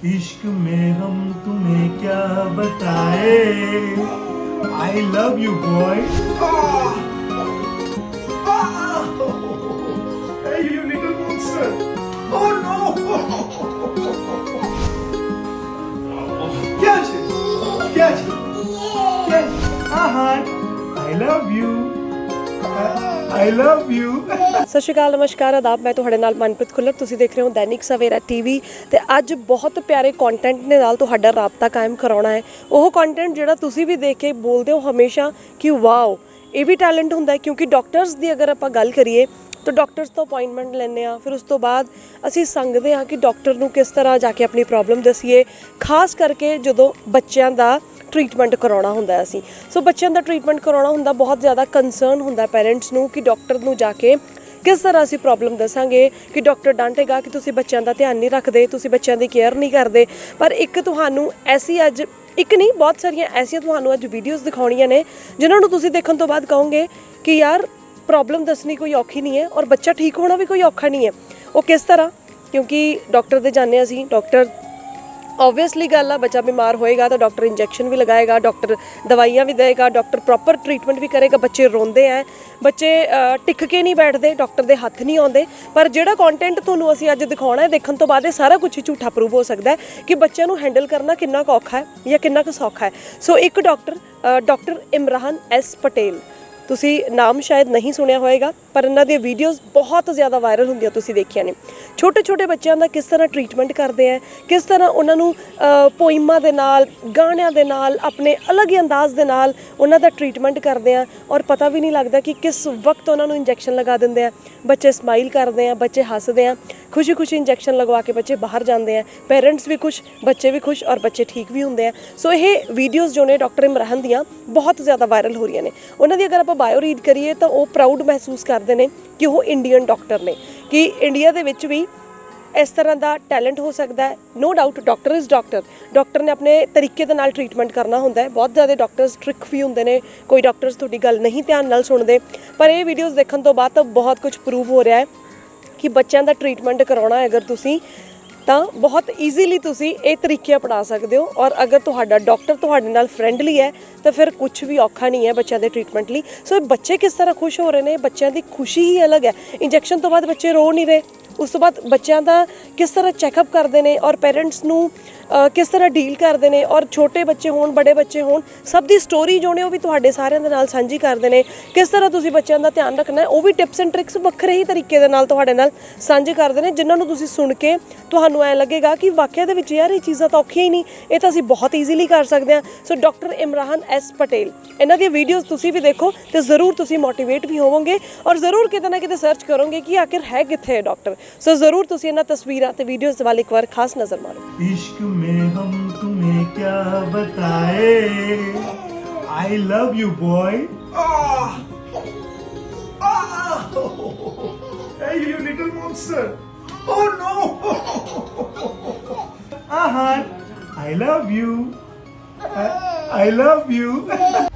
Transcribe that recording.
इश्क में हम तुम्हें क्या बताए I love you boy Hey, you little monster! Oh no! Catch it! Catch it! Catch it! Ahan! I love you! I love you! ਸਤਿ ਸ਼੍ਰੀ ਅਕਾਲ, ਨਮਸਕਾਰ, ਆਦਾਬ। ਮੈਂ ਤੁਹਾਡੇ ਨਾਲ ਮਨਪ੍ਰੀਤ ਖੁੱਲਰ। ਤੁਸੀਂ ਦੇਖ ਰਹੇ ਹੋ ਦੈਨਿਕ ਸਵੇਰਾ ਟੀਵੀ ਤੇ ਅੱਜ ਬਹੁਤ ਪਿਆਰੇ ਕੰਟੈਂਟ ਦੇ ਨਾਲ ਤੁਹਾਡਾ ਰਾਬਤਾ ਕਾਇਮ ਕਰਾਉਣਾ ਹੈ। ਉਹ ਕੰਟੈਂਟ ਜਿਹੜਾ ਤੁਸੀਂ ਵੀ ਦੇਖ ਕੇ ਬੋਲਦੇ ਹੋ ਹਮੇਸ਼ਾ ਕਿ ਵਾਓ, ਇਹ ਵੀ ਟੈਲੈਂਟ ਹੁੰਦਾ ਹੈ ਕਿਉਂਕਿ ਡਾਕਟਰਸ ਦੀ ਅਗਰ ਆਪਾਂ ਗੱਲ ਕਰੀਏ, ਤਾਂ ਡਾਕਟਰਸ ਤੋਂ ਅਪਾਇੰਟਮੈਂਟ ਲੈਂਦੇ ਆ ਫਿਰ ਉਸ ਤੋਂ ਬਾਅਦ ਅਸੀਂ ਸੰਗਦੇ ਆ ਕਿ ਡਾਕਟਰ ਨੂੰ ਕਿਸ ਤਰ੍ਹਾਂ ਜਾ ਕੇ ਆਪਣੀ ਪ੍ਰੋਬਲਮ ਦੱਸੀਏ। ਖਾਸ ਕਰਕੇ ਜਦੋਂ ਬੱਚਿਆਂ ਦਾ ਟ੍ਰੀਟਮੈਂਟ ਕਰਾਉਣਾ ਹੁੰਦਾ ਹੈ ਅਸੀਂ। ਸੋ ਬੱਚਿਆਂ ਦਾ ਟ੍ਰੀਟਮੈਂਟ ਕਰਾਉਣਾ ਹੁੰਦਾ, ਬਹੁਤ ਜ਼ਿਆਦਾ ਕੰਸਰਨ ਹੁੰਦਾ ਪੇਰੈਂਟਸ ਨੂੰ ਕਿ ਡਾਕਟਰ ਨੂੰ ਜਾ ਕੇ ਕਿਸ ਤਰ੍ਹਾਂ ਅਸੀਂ ਪ੍ਰੋਬਲਮ ਦੱਸਾਂਗੇ, ਕਿ ਡਾਕਟਰ ਡਾਂਟੇਗਾ ਕਿ ਤੁਸੀਂ ਬੱਚਿਆਂ ਦਾ ਧਿਆਨ ਨਹੀਂ ਰੱਖਦੇ, ਤੁਸੀਂ ਬੱਚਿਆਂ ਦੀ ਕੇਅਰ ਨਹੀਂ ਕਰਦੇ। ਪਰ ਇੱਕ ਤੁਹਾਨੂੰ ਐਸੀ ਅੱਜ, ਇੱਕ ਨਹੀਂ, ਬਹੁਤ ਸਾਰੀਆਂ ਐਸੀਆਂ ਤੁਹਾਨੂੰ ਅੱਜ ਵੀਡੀਓਜ਼ ਦਿਖਾਉਣੀਆਂ ਨੇ, ਜਿਨ੍ਹਾਂ ਨੂੰ ਤੁਸੀਂ ਦੇਖਣ ਤੋਂ ਬਾਅਦ ਕਹੋਗੇ ਕਿ ਯਾਰ ਪ੍ਰੋਬਲਮ ਦੱਸਣੀ ਕੋਈ ਔਖੀ ਨਹੀਂ ਹੈ ਔਰ ਬੱਚਾ ਠੀਕ ਹੋਣਾ ਵੀ ਕੋਈ ਔਖਾ ਨਹੀਂ ਹੈ। ਉਹ ਕਿਸ ਤਰ੍ਹਾਂ? ਕਿਉਂਕਿ ਡਾਕਟਰ ਦੇ ਜਾਂਦੇ ਹਾਂ ਅਸੀਂ ਡਾਕਟਰ ਆਬਵੀਅਸਲੀ ਗੱਲ ਆ ਬੱਚਾ ਬਿਮਾਰ ਹੋਏਗਾ ਤਾਂ ਡਾਕਟਰ ਇੰਜੈਕਸ਼ਨ ਵੀ ਲਗਾਏਗਾ ਡਾਕਟਰ ਦਵਾਈਆਂ ਵੀ ਦੇਗਾ ਡਾਕਟਰ ਪ੍ਰੋਪਰ ਟ੍ਰੀਟਮੈਂਟ ਵੀ ਕਰੇਗਾ ਬੱਚੇ ਰੋਂਦੇ ਆ ਬੱਚੇ ਅ, ਟਿਕ ਕੇ ਨਹੀਂ ਬੈਠਦੇ ਡਾਕਟਰ ਦੇ ਹੱਥ ਨਹੀਂ ਆਉਂਦੇ। ਪਰ ਜਿਹੜਾ ਕੰਟੈਂਟ ਤੁਹਾਨੂੰ ਅਸੀਂ ਅੱਜ ਦਿਖਾਉਣਾ ਹੈ ਦੇਖਣ ਤੋਂ ਬਾਅਦ ਇਹ ਸਾਰਾ ਕੁਝ ਝੂਠਾ ਪ੍ਰੂਵ ਹੋ ਸਕਦਾ ਹੈ ਕਿ ਬੱਚਿਆਂ ਨੂੰ ਹੈਂਡਲ ਕਰਨਾ ਕਿੰਨਾ ਕੁ ਔਖਾ ਹੈ ਜਾਂ ਕਿੰਨਾ ਕੁ ਸੌਖਾ ਹੈ ਸੋ ਇੱਕ doctor uh, doctor Imran S Patel. ਤੁਸੀਂ ਨਾਮ ਸ਼ਾਇਦ ਨਹੀਂ ਸੁਣਿਆ ਹੋਵੇਗਾ ਪਰ ਇਹਨਾਂ ਦੀਆਂ ਵੀਡੀਓਜ਼ ਬਹੁਤ ਜ਼ਿਆਦਾ ਵਾਇਰਲ ਹੁੰਦੀਆਂ ਤੁਸੀਂ ਦੇਖਿਆ ਨੇ। ਛੋਟੇ ਛੋਟੇ ਬੱਚਿਆਂ ਦਾ ਕਿਸ ਤਰ੍ਹਾਂ ਟ੍ਰੀਟਮੈਂਟ ਕਰਦੇ ਆ, ਕਿਸ ਤਰ੍ਹਾਂ ਉਹਨਾਂ ਨੂੰ ਪੋਇਮਾਂ ਦੇ ਨਾਲ, ਗਾਣਿਆਂ ਦੇ ਨਾਲ, ਆਪਣੇ ਅਲੱਗ ਹੀ ਅੰਦਾਜ਼ ਦੇ ਨਾਲ ਉਹਨਾਂ ਦਾ ਟ੍ਰੀਟਮੈਂਟ ਕਰਦੇ ਆ ਔਰ ਪਤਾ ਵੀ ਨਹੀਂ ਲੱਗਦਾ ਕਿ ਕਿਸ ਵਕਤ ਉਹਨਾਂ ਨੂੰ ਇੰਜੈਕਸ਼ਨ ਲਗਾ ਦਿੰਦੇ ਆ। ਬੱਚੇ ਸਮਾਈਲ ਕਰਦੇ ਆ, ਬੱਚੇ ਹੱਸਦੇ ਆ ਖੁਸ਼ੀ ਖੁਸ਼ੀ ਇੰਜੈਕਸ਼ਨ ਲਗਵਾ ਕੇ ਬੱਚੇ ਬਾਹਰ ਜਾਂਦੇ ਆ ਪੇਰੈਂਟਸ ਵੀ ਖੁਸ਼, ਬੱਚੇ ਵੀ ਖੁਸ਼ ਔਰ ਬੱਚੇ ਠੀਕ ਵੀ ਹੁੰਦੇ ਆ। ਸੋ ਇਹ ਵੀਡੀਓਜ਼ ਜੋ ਨੇ ਡਾਕਟਰ ਇਮਰਾਨ ਦੀਆਂ ਬਹੁਤ ਜ਼ਿਆਦਾ ਵਾਇਰਲ ਹੋ ਰਹੀਆਂ ਨੇ। ਉਹਨਾਂ ਦੀ ਅਗਰ ਆਪਾਂ ਬਾਇਓ ਰੀਡ ਕਰੀਏ ਤਾਂ ਉਹ ਪ੍ਰਾਊਡ ਮਹਿਸੂਸ ਕਰਦੇ ਨੇ ਕਿ ਉਹ ਇੰਡੀਅਨ ਡਾਕਟਰ ਨੇ। ਕਿ ਇੰਡੀਆ ਦੇ ਵਿੱਚ ਵੀ ਇਸ ਤਰ੍ਹਾਂ ਦਾ ਟੈਲੈਂਟ ਹੋ ਸਕਦਾ ਹੈ। No doubt doctor is doctor doctor ਨੇ ਆਪਣੇ ਤਰੀਕੇ ਦੇ ਨਾਲ ਟ੍ਰੀਟਮੈਂਟ ਕਰਨਾ ਹੁੰਦਾ ਹੈ। ਬਹੁਤ ਜ਼ਿਆਦਾ ਡਾਕਟਰਸ ਟ੍ਰਿਕ ਵੀ ਹੁੰਦੇ ਨੇ। ਕੋਈ ਡਾਕਟਰਸ ਤੁਹਾਡੀ ਗੱਲ ਨਹੀਂ ਧਿਆਨ ਨਾਲ ਸੁਣਦੇ। ਪਰ ਇਹ ਵੀਡੀਓਜ਼ ਦੇਖਣ ਤੋਂ ਬਾਅਦ ਤਾਂ ਬਹੁਤ ਕੁਝ ਪ੍ਰੂਵ ਹੋ ਰਿਹਾ ਹੈ ਕਿ ਬੱਚਿਆਂ ਦਾ ਟ੍ਰੀਟਮੈਂਟ ਕਰਾਉਣਾ ਹੈ। ਅਗਰ ਤੁਸੀਂ ਤਾਂ ਬਹੁਤ ਈਜ਼ੀਲੀ ਤੁਸੀਂ ਇਹ ਤਰੀਕੇ ਅਪਣਾ ਸਕਦੇ ਹੋ ਔਰ ਅਗਰ ਤੁਹਾਡਾ ਡਾਕਟਰ ਤੁਹਾਡੇ ਨਾਲ ਫ੍ਰੈਂਡਲੀ ਹੈ, ਤਾਂ ਫਿਰ ਕੁਝ ਵੀ ਔਖਾ ਨਹੀਂ ਹੈ ਬੱਚਿਆਂ ਦੇ ਟ੍ਰੀਟਮੈਂਟ ਲਈ। ਸੋ ਬੱਚੇ ਕਿਸ ਤਰ੍ਹਾਂ ਖੁਸ਼ ਹੋ ਰਹੇ ਨੇ? ਬੱਚਿਆਂ ਦੀ ਖੁਸ਼ੀ ਹੀ ਅਲੱਗ ਹੈ। ਇੰਜੈਕਸ਼ਨ ਤੋਂ ਬਾਅਦ ਬੱਚੇ ਰੋ ਨਹੀਂ ਰਹੇ। ਉਸ ਤੋਂ ਬਾਅਦ ਬੱਚਿਆਂ ਦਾ ਕਿਸ ਤਰ੍ਹਾਂ ਚੈੱਕਅਪ ਕਰਦੇ ਨੇ ਔਰ ਪੇਰੈਂਟਸ ਨੂੰ ਕਿਸ ਤਰ੍ਹਾਂ ਡੀਲ ਕਰਦੇ ਨੇ ਔਰ ਛੋਟੇ ਬੱਚੇ ਹੋਣ, ਬੜੇ ਬੱਚੇ ਹੋਣ, ਸਭ ਦੀ ਸਟੋਰੀ ਜੋ ਨੇ ਉਹ ਵੀ ਤੁਹਾਡੇ ਸਾਰਿਆਂ ਦੇ ਨਾਲ ਸਾਂਝੀ ਕਰਦੇ ਨੇ। ਕਿਸ ਤਰ੍ਹਾਂ ਤੁਸੀਂ ਬੱਚਿਆਂ ਦਾ ਧਿਆਨ ਰੱਖਣਾ, ਉਹ ਵੀ ਟਿਪਸ ਐਂਡ ਟ੍ਰਿਕਸ ਵੱਖਰੇ ਹੀ ਤਰੀਕੇ ਦੇ ਨਾਲ ਤੁਹਾਡੇ ਨਾਲ ਸਾਂਝੇ ਕਰਦੇ ਨੇ, ਜਿਨ੍ਹਾਂ ਨੂੰ ਤੁਸੀਂ ਸੁਣ ਕੇ ਤੁਹਾਨੂੰ ਐ ਲੱਗੇਗਾ ਕਿ ਵਾਕਿਆ ਦੇ ਵਿੱਚ ਯਾਰ ਇਹ ਚੀਜ਼ਾਂ ਤਾਂ ਔਖੀਆਂ ਹੀ ਨਹੀਂ, ਇਹ ਤਾਂ ਅਸੀਂ ਬਹੁਤ ਈਜ਼ੀਲੀ ਕਰ ਸਕਦੇ ਹਾਂ। So doctor Imran S Patel ਇਹਨਾਂ ਦੀਆਂ ਵੀਡੀਓਜ਼ ਤੁਸੀਂ ਵੀ ਦੇਖੋ ਤੇ ਜ਼ਰੂਰ ਤੁਸੀਂ ਮੋਟੀਵੇਟ ਵੀ ਹੋਵੋਗੇ ਔਰ ਜ਼ਰੂਰ ਕਿਤੇ ਨਾ ਕਿਤੇ ਸਰਚ ਕਰੋਗੇ ਕਿ ਆਖਿਰ ਹੈ ਕਿੱਥੇ ਹੈ ਡਾਕਟਰ ਸੋ ਜ਼ਰੂਰ ਤੁਸੀਂ ਇਹਨਾਂ ਤਸਵੀਰਾਂ ਤੇ ਵੀਡੀਓਜ਼ ਦੇ ਵੱਲ ਇੱਕ ਵਾਰ ਖਾਸ ਨਜ਼ਰ ਮਾਰੋ ਇਸ਼ਕ ਮੇ ਹਮ ਤੁਮੇ ਕਿਆ ਬਤਾਏ ਆਈ ਲਵ ਯੂ ਬॉय ਆਹ ਆਹ hey you little monster oh no ahan i love you I, I love you